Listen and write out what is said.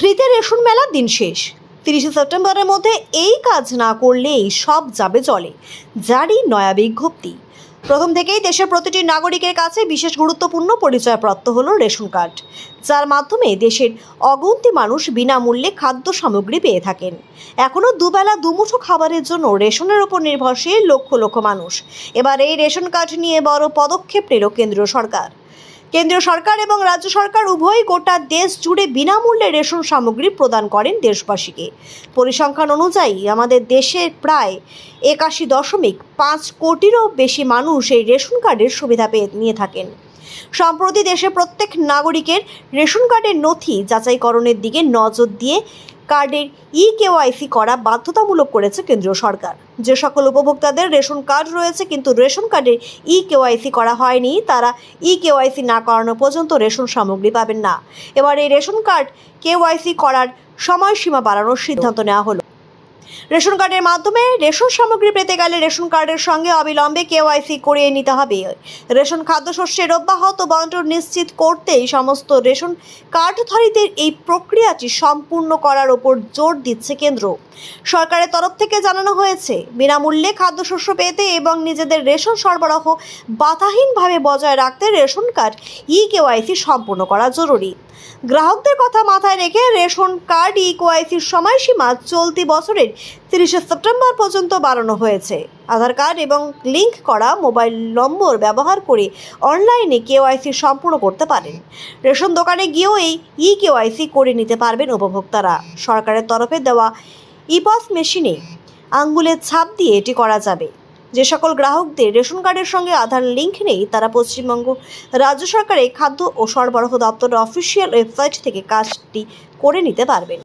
ফ্রিতে রেশন মেলার দিন শেষ। তিরিশে সেপ্টেম্বরের মধ্যে এই কাজ না করলেই সব যাবে চলে যারই নয়া বিজ্ঞপ্তি। প্রথম থেকেই দেশের প্রতিটি নাগরিকের কাছে বিশেষ গুরুত্বপূর্ণ পরিচয়পত্র হলো রেশন কার্ড, যার মাধ্যমে দেশের অগন্তি মানুষ বিনামূল্যে খাদ্য সামগ্রী পেয়ে থাকেন। এখনও দুবেলা দুমুঠো খাবারের জন্য রেশনের ওপর নির্ভরশীল লক্ষ লক্ষ মানুষ। এবার এই রেশন কার্ড নিয়ে বড় পদক্ষেপ নিল কেন্দ্রীয় সরকার। কেন্দ্রীয় সরকার এবং রাজ্য সরকার উভয়ই গোটা দেশ জুড়ে বিনামূল্যে রেশন সামগ্রী প্রদান করেন দেশবাসীকে। পরিসংখ্যান অনুযায়ী, আমাদের দেশের প্রায় একাশি দশমিক পাঁচ কোটিরও বেশি মানুষ এই রেশন কার্ডের সুবিধা পেয়ে নিয়ে থাকেন। সম্প্রতি দেশের প্রত্যেক নাগরিকের রেশন কার্ডের নথি যাচাইকরণের দিকে নজর দিয়ে কার্ডের ই কেওয়াইসি করা বাধ্যতামূলক করেছে কেন্দ্রীয় সরকার। যে সকল উপভোক্তাদের রেশন কার্ড রয়েছে, কিন্তু রেশন কার্ডের ই কেওয়াইসি করা হয়নি, তারা ই কেওয়াইসি না করানো পর্যন্ত রেশন সামগ্রী পাবেন না। এবার এই রেশন কার্ড কেওয়াইসি করার সময়সীমা বাড়ানোর সিদ্ধান্ত নেওয়া হলো। রেশন কার্ডের মাধ্যমে রেশন সামগ্রী পেতে গেলে রেশন কার্ডের সঙ্গে অবিলম্বে কেওয়াইসি করিয়ে নিতে হবে। রেশন খাদ্যশস্যের অব্যাহত বন্টন নিশ্চিত করতেই সমস্ত রেশন কার্ডধারীদের এই প্রক্রিয়াটি সম্পূর্ণ করার ওপর জোর দিচ্ছে কেন্দ্র। সরকারের তরফ থেকে জানানো হয়েছে, বিনামূল্যে খাদ্যশস্য পেতে এবং নিজেদের রেশন সরবরাহ বাধাহীনভাবে বজায় রাখতে রেশন কার্ড ই কেওয়াইসি সম্পূর্ণ করা জরুরি। গ্রাহকদের কথা মাথায় রেখে রেশন কার্ড ই কেওয়াইসির সময়সীমা চলতি বছরের তিরিশে সেপ্টেম্বর পর্যন্ত বাড়ানো হয়েছে। আধার কার্ড এবং লিঙ্ক করা মোবাইল নম্বর ব্যবহার করে অনলাইনে কেওয়াইসি সম্পূর্ণ করতে পারেন। রেশন দোকানে গিয়েও এই ই কেওয়াইসি করে নিতে পারবেন উপভোক্তারা। সরকারের তরফে দেওয়া ইপস মেশিনে আঙ্গুলের ছাপ দিয়ে এটি করা যাবে। যে সকল গ্রাহকদের রেশন কার্ডের সঙ্গে আধার লিঙ্ক নেই, তারা পশ্চিমবঙ্গ রাজ্য সরকারের খাদ্য ও সরবরাহ দপ্তরের অফিসিয়াল ওয়েবসাইট থেকে কাজটি করে নিতে পারবেন।